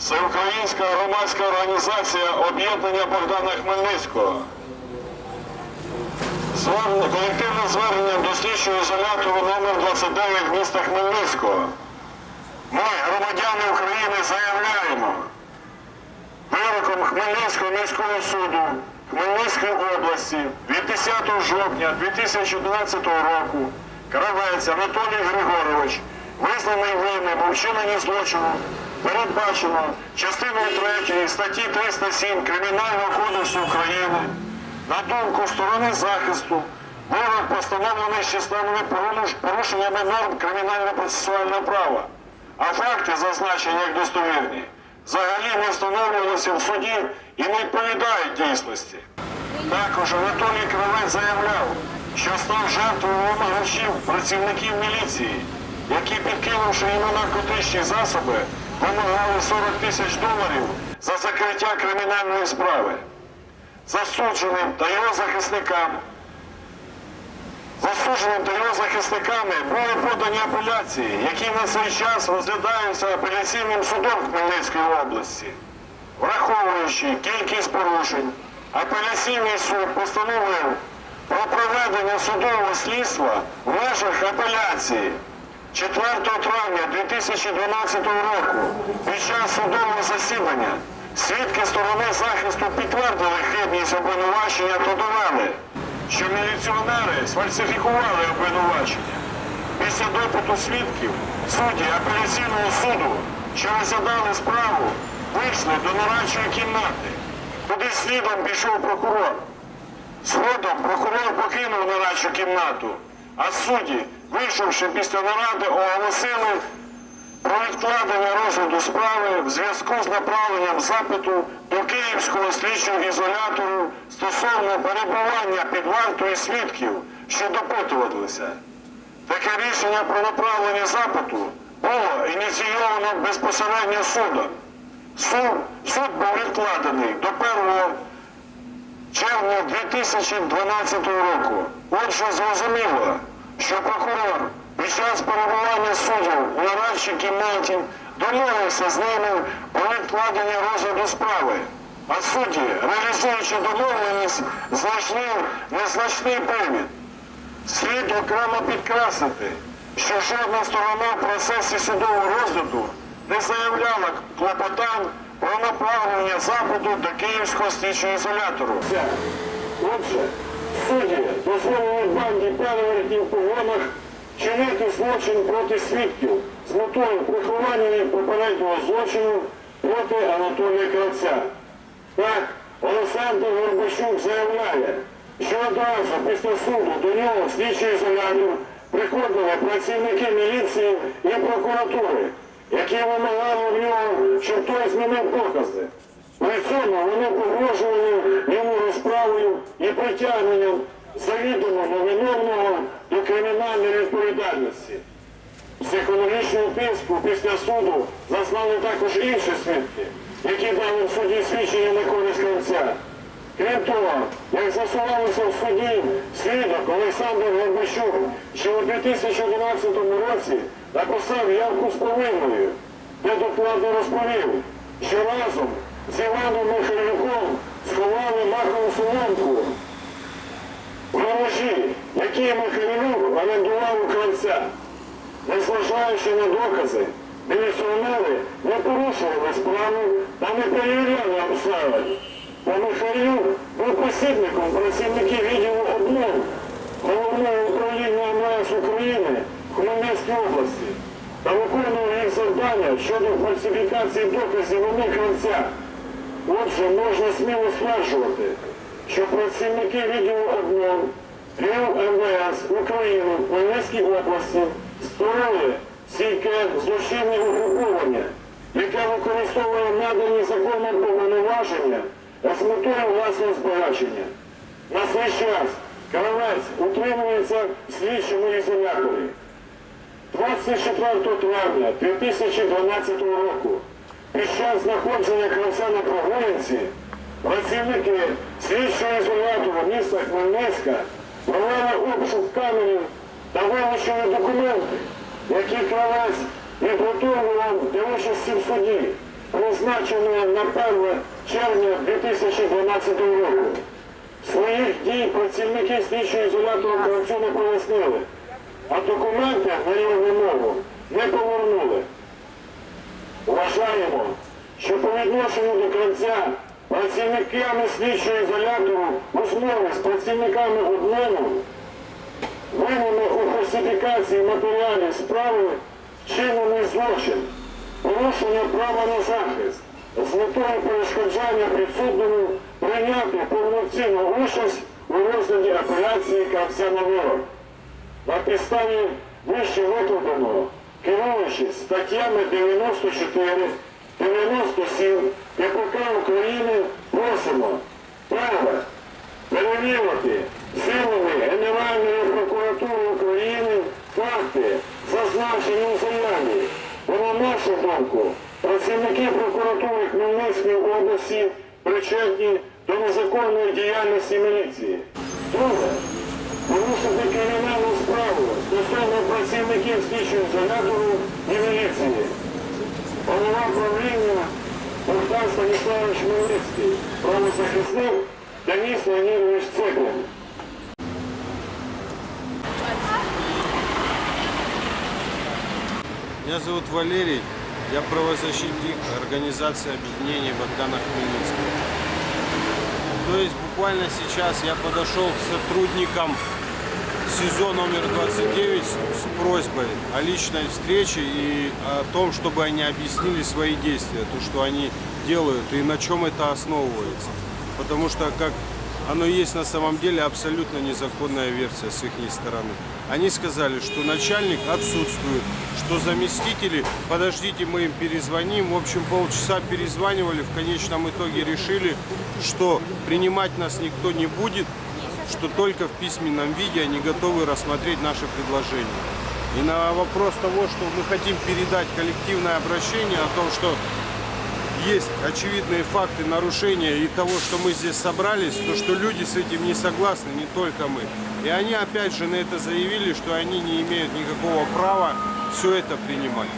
Всеукраїнська громадська організація об'єднання Богдана Хмельницького. Колективне звернення до слідчого ізолятору номер 29 міста Хмельницького. Ми, громадяни України, заявляємо вироком Хмельницького міського суду Хмельницької області від 10 жовтня 2011 року Кравець Анатолій Григорович визнаний винним у вчиненні злочину передбачено частиною 3 статті 307 Кримінального кодексу України. На думку сторони захисту вирок постановлений численними порушеннями норм кримінально-процесуального права, а факти, зазначені як достовірні, взагалі не встановлювалися в суді і не відповідають дійсності. Також Анатолій Кравець заявляв, що став жертвою вимагачів працівників міліції, які, підкинувши йому наркотичні засоби, вимагали 40 тисяч доларів за закриття кримінальної справи. Засудженим та його захисникам Засудженим та його захисниками були подані апеляції, які на цей час розглядаються апеляційним судом Хмельницької області. Враховуючи кількість порушень, апеляційний суд постановив про проведення судового слідства в межах апеляції 4 травня 2012 року під час судового засідання свідки сторони захисту підтвердили хибність обвинувачення та довели, що міліціонери сфальсифікували обвинувачення. Після допиту свідків судді апеляційного суду, що розглядали справу, вийшли до нарадчої кімнати, куди слідом пішов прокурор. Згодом прокурор покинув нарадчу кімнату, а судді, вийшовши після наради, оголосили про відкладення розгляду справи в зв'язку з направленням запиту до Київського слідчого ізолятору стосовно перебування під вартою свідків, що допитувалися. Таке рішення про направлення запиту було ініційовано безпосередньо судом. Суд, суд був відкладений до 1 червня 2012 року. Отже, зрозуміло, що прокурор під час перебування суддів у нарадчій кімнаті домовився з ними про відкладення розгляду справи. А судді, реалізуючи домовленість, знайшли незначний привід. Слід окремо підкреслити, що жодна сторона в процесі судового розгляду не заявляла клопотань про направлення запиту до Київського слідчого ізолятору. Отже, судді дозволили банді перевертів в погонах чинити злочин проти свідків з метою приховання від попереднього злочину проти Анатолія Кравця. Так, Олександр Горбачук заявляє, що одразу після суду до нього в слідчий ізолятор приходили працівники міліції і прокуратури, які вимагали в нього, щоб той змінив докази. При цьому вони погрожували розправою і притягненням завідомо невиновного до кримінальної відповідальності. Психологічного тиску після суду зазнали також інші свідки, які дали в суді свідчення на користь кравця. Крім того, як з'ясувалося в суді, свідок Олександр Горбачук, що у 2011 році написав явку з повинною, де докладно розповів, що разом з Іваном Михайлюком сховали махову соломку в гаражі, який Михайлюк орендував у кравця. Незважаючи на докази, міліціонери не порушували справу та не перевіряли обставин. Бо Михайлюк був посібником працівників відділу обмону головного управління МВС України в Хмельницькій області та виконував їх завдання щодо фальсифікації доказів вини кравця. Отже, можна сміло стверджувати, що працівники відділу обмон РІВ МВС України в Хмельницькій області створили стійке злочинне угруповання, яке використовує надані законом повноваження з метою власного збагачення. На цей час Кравець утримується слідчому ізоляторі. 24 травня 2012 року під час знаходження кравця на прогулянці працівники слідчого ізолятору міста Хмельницька провели обшук камерів та вилучили документи, які кравець підготовлював для участі в суді. призначеного на 1 червня 2012 року. Своїх дій працівники слідчого ізолятору Кравцю не пояснили, а документи на його вимогу не повернули. Вважаємо, що по відношенню до кравця працівниками слідчого ізолятору у змові з працівниками облену винами у фальсифікації матеріалів справи вчинений злочин, порушення права на захист з метою перешкоджання підсудному прийняти повноцінну участь у розгляді апеляції Кравця на вирок. На підставі вище викладеного, керуючись статтями 94, 97 КПК України, просимо право перевірити силами Генеральної прокуратури України факти, зазначені у заяві. Бо на нашу думку, працівники прокуратури Хмельницької області причетні до незаконної діяльності міліції. Друге, порушити кримінальну справу стосовно працівників слідчого ізолятору і міліції. Голова правління Богдан Станіславович Хмельницький, правозахисник Денис Леонідович Цеплин. Меня зовут Валерий, я правозащитник организации объединения Богдана Хмельницкого. То есть буквально сейчас я подошел к сотрудникам СИЗО номер 29 с, с просьбой о личной встрече и о том, чтобы они объяснили свои действия, то, что они делают и на чем это основывается. Потому что, как оно есть на самом деле, абсолютно незаконная версия с их стороны. Они сказали, что начальник отсутствует, что заместители, подождите, мы им перезвоним. В общем, полчаса перезванивали, в конечном итоге решили, что принимать нас никто не будет, что только в письменном виде они готовы рассмотреть наши предложения. И на вопрос того, что мы хотим передать коллективное обращение о том, что есть очевидные факты нарушения и того, что мы здесь собрались, то что люди с этим не согласны, не только мы. И они опять же на это заявили, что они не имеют никакого права все это принимать.